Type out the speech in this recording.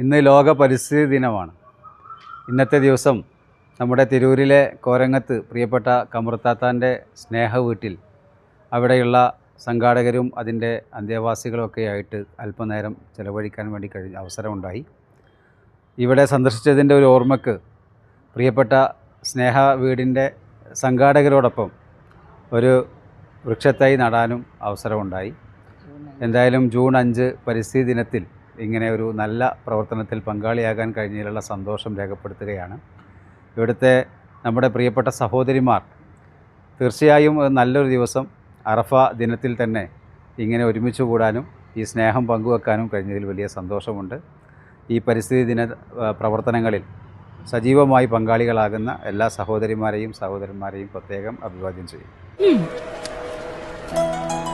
ഇന്ന് ലോക പരിസ്ഥിതി ദിനമാണ്. ഇന്നത്തെ ദിവസം നമ്മുടെ തിരൂരിലെ കോരങ്ങത്ത് പ്രിയപ്പെട്ട കമർത്താത്താന്റെ സ്നേഹ വീട്ടിൽ അവിടെയുള്ള സംഘാടകരും അതിന്റെ അന്തേവാസികളൊക്കെ ആയിട്ട് അല്പനേരം ചിലവഴിക്കാൻ വേണ്ടി കഴിഞ്ഞ അവസരമുണ്ടായി. ഇവിടെ സന്ദർശിച്ചതിന്റെ ഒരു ഓർമ്മക്ക് പ്രിയപ്പെട്ട സ്നേഹ വീടിന്റെ സംഘാടകരോടൊപ്പം ഒരു വൃക്ഷത്തൈ നടാനും അവസരമുണ്ടായി. എന്തായാലും ജൂൺ അഞ്ച് പരിസ്ഥിതി ദിനത്തിൽ ഇങ്ങനെ ഒരു നല്ല പ്രവർത്തനത്തിൽ പങ്കാളിയാകാൻ കഴിഞ്ഞതിലുള്ള സന്തോഷം രേഖപ്പെടുത്തുകയാണ്. ഇവിടുത്തെ നമ്മുടെ പ്രിയപ്പെട്ട സഹോദരിമാർ തീർച്ചയായും നല്ലൊരു ദിവസം അറഫ ദിനത്തിൽ തന്നെ ഇങ്ങനെ ഒരുമിച്ച് കൂടാനും ഈ സ്നേഹം പങ്കുവെക്കാനും കഴിഞ്ഞതിൽ വലിയ സന്തോഷമുണ്ട്. ഈ പരിസ്ഥിതി ദിന പ്രവർത്തനങ്ങളിൽ സജീവമായി പങ്കാളികളാകുന്ന എല്ലാ സഹോദരിമാരെയും സഹോദരന്മാരെയും പ്രത്യേകം അഭിവാദ്യം ചെയ്യും